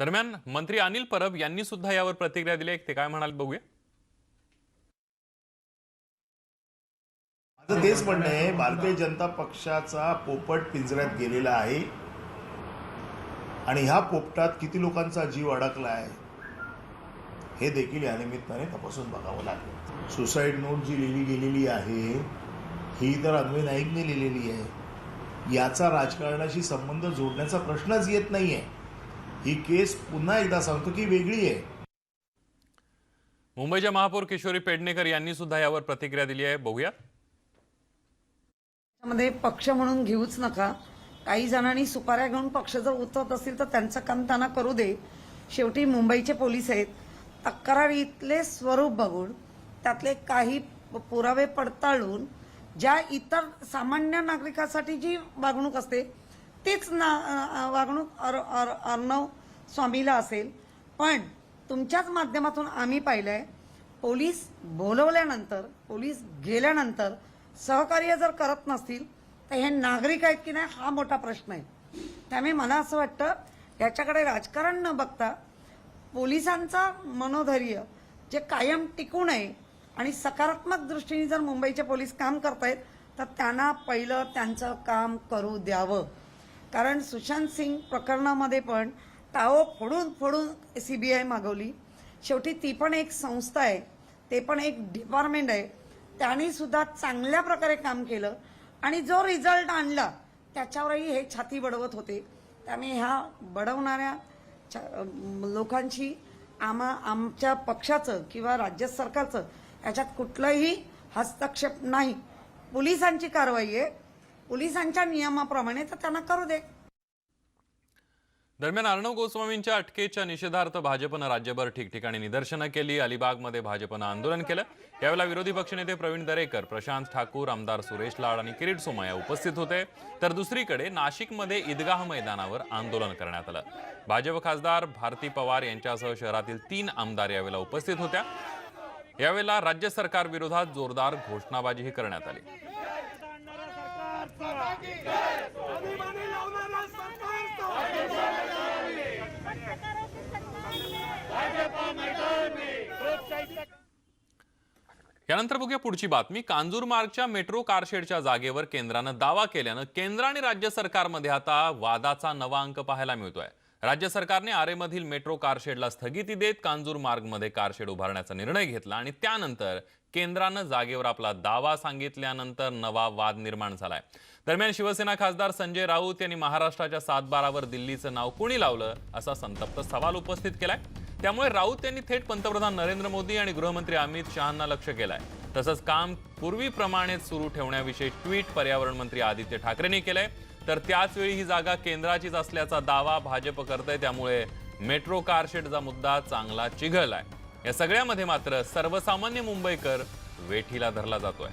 दरम्यान मंत्री अनिल परब यांनी सुद्धा यावर प्रतिक्रिया दिली ते काय म्हणाले बघूया. माझं तेच म्हणणं आहे भारतीय जनता पक्षाचा पोपट पिंजऱ्यात गेलेला आहे. आणि ह्या पोपटात किती लोकांचा जीव अडकला आहे हे देखील या निमित्ताने तपासून बघावं लागेल. सुसाईड नोट जी लिहिली गेलेली आहे ही तर अन्वय नाईकने लिहिलेली आहे. याचा राजकारणाशी संबंध जोडण्याचा प्रश्नच येत नाहीये. ही केस पुन्हा एकदा सांगतो की वेगळी आहे. मुंबईच्या महापौर किशोरी पेडणेकर यांनी सुद्धा यावर प्रतिक्रिया दिली आहे. बघूया. मध्ये पक्ष म्हणून घेऊच नका. काही जणांनी सुपाऱ्या घेऊन पक्ष जर उतरत असतील तर त्यांचं काम त्यांना करू दे. शेवटी मुंबईचे पोलीस आहेत. तक्रारीतले स्वरूप बघून त्यातले काही पुरावे पडताळून ज्या इतर सामान्य नागरिकासाठी जी वागणूक असते तीच ना वागणूक अर, अर, अर्णव स्वामीला असेल. पण तुमच्याच माध्यमातून आम्ही पाहिलं आहे पोलीस बोलवल्यानंतर पोलीस गेल्यानंतर सहकार्य जर करत नसतील तर हे नागरिक आहेत की नाही हा मोठा प्रश्न आहे. त्यामुळे मला असं वाटतं याच्याकडे राजकारण न बघता पोलिसांचा मनोधैर्य जे कायम टिकून आहे आणि सकारात्मक दृष्टीने जर मुंबईचे पोलीस काम करतायत तर त्यांना पहिलं त्यांचं काम करू द्यावं. कारण सुशांत सिंग प्रकरणामध्ये पण टाओ फोडून फोडून सी बी आय मागवली. शेवटी ती पण एक संस्था आहे. ते पण एक डिपार्टमेंट आहे. त्यांनी सुद्धा चांगल्या प्रकारे काम केलं. आणि जो रिझल्ट आणला त्याच्यावरही हे छाती बडवत होते. त्यामुळे ह्या बडवणाऱ्या छ- लोकांची आम्हा आमच्या पक्षाचं किंवा राज्य सरकारचं याच्यात कुठलाही हस्तक्षेप नाही. पोलिसांची कारवाई आहे. पोलिसांच्या नियमाप्रमाणे तर त्यांना करू दे. दरम्यान अर्णव गोस्वामींच्या अटकेच्या निषेधार्थ भाजपनं राज्यभर ठिकठिकाणी निदर्शनं केली. अलिबागमध्ये भाजपनं आंदोलन केलं. यावेळेला विरोधी पक्षनेते प्रवीण दरेकर प्रशांत ठाकूर आमदार सुरेश लाड आणि किरीट सोमय्या उपस्थित होते. तर दुसरीकडे नाशिकमध्ये ईदगाह मैदानावर आंदोलन करण्यात आलं. भाजप खासदार भारती पवार यांच्यासह शहरातील तीन आमदार यावेळेला उपस्थित होत्या. यावेळेला राज्य सरकार विरोधात जोरदार घोषणाबाजीही करण्यात आली. यानंतर बघूया पुढची बातमी. कांजूरमार्गच्या मेट्रो कारशेडच्या जागेवर केंद्रानं दावा केल्यानं केंद्र आणि राज्य सरकारमध्ये आता वादाचा नवा अंक पाहायला मिळतोय. राज्य सरकारने आरेमधील मेट्रो कारशेडला स्थगिती देत कांजूर मार्गमध्ये कारशेड उभारण्याचा निर्णय घेतला आणि त्यानंतर केंद्रानं जागेवर आपला दावा सांगितल्यानंतर नवा वाद निर्माण झालाय. दरम्यान शिवसेना खासदार संजय राऊत यांनी महाराष्ट्राच्या सातबारावर दिल्लीचं नाव कुणी लावलं असा संतप्त सवाल उपस्थित केलाय. त्यामुळे राऊत यांनी थेट पंतप्रधान नरेंद्र मोदी आणि गृहमंत्री अमित शहांना लक्ष केलंय. तसंच काम पूर्वीप्रमाणेच सुरू ठेवण्याविषयी ट्विट पर्यावरण मंत्री आदित्य ठाकरेंनी केलंय. तर त्याचवेळी ही जागा केंद्राचीच असल्याचा दावा भाजप करतंय त्यामुळे मेट्रो कारशेडचा मुद्दा चांगला चिघळलाय. या सगळ्यामध्ये मात्र सर्वसामान्य मुंबईकर वेठीला धरला जातोय.